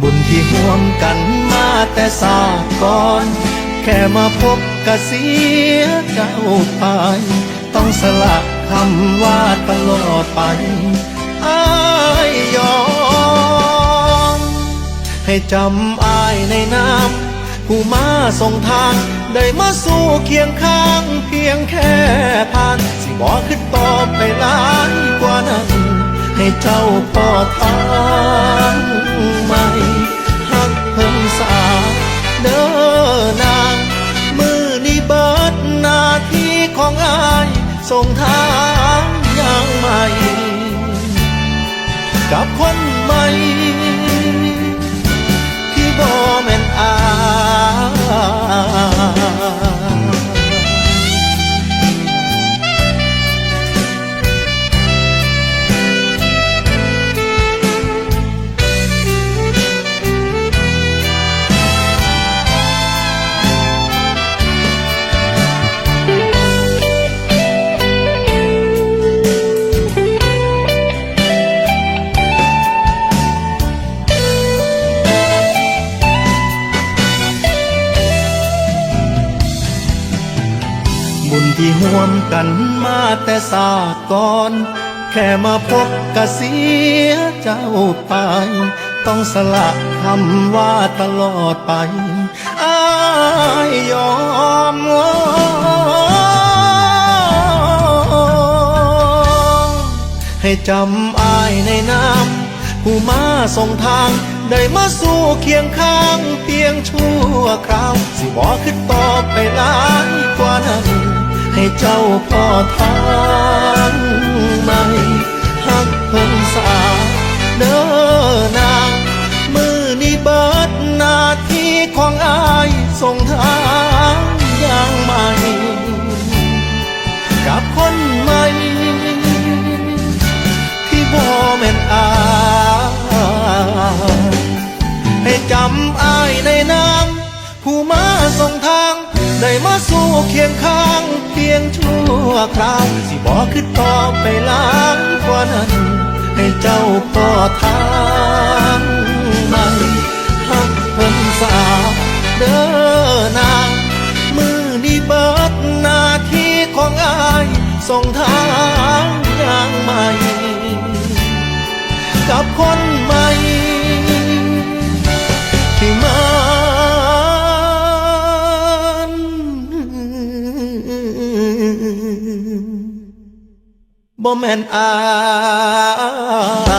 บุญที่ห่วมกันมาแต่สากก่อน แค่มาพบกะเสียเจ้าไป ต้องสละคำว่าตลอดไปอายยอมให้จำอายในน้ำผู้มาส่งทาง ได้มาสู่เคียงข้าง เพียงแค่ผ่าน สิบอกขึ้นต่อไปหลายกว่านั้น ให้เจ้าพอทา ส่งทางอย่างใหม่ กับคนใหม่ที่บ่แม่นอา ที่ห่วมกันมาแต่สากก่อน แค่มาพบกะเสียเจ้าไป ต้องสละคำว่าตลอดไปอายยอมให้จำอายในน้ำผู้มาส่งทางได้มาสู่เคียงข้างเพียงชั่วคราว สิบอขึ้นต่อไปลายกว่านั้นให้ เจ้าพ่อทางใหม่หักเพิ่งสาเด้อนางมือนี้เบิดหน้าที่ของอายส่งทางอย่างใหม่กับคนใหม่ที่บ่แม่นอายให้จำอายในน้ำผู้มาส่งทาง ได้มาสู่เคียงข้าง คราว สิบอกขึ้นต่อไปล้างกว่านั้น ให้เจ้าพอทางใหม่หักเพิ่นสาเด้อนางมือนี้เบิดหน้าที่ของอายส่งทางอย่างใหม่กับคนใหม่ บ่แม่นอาย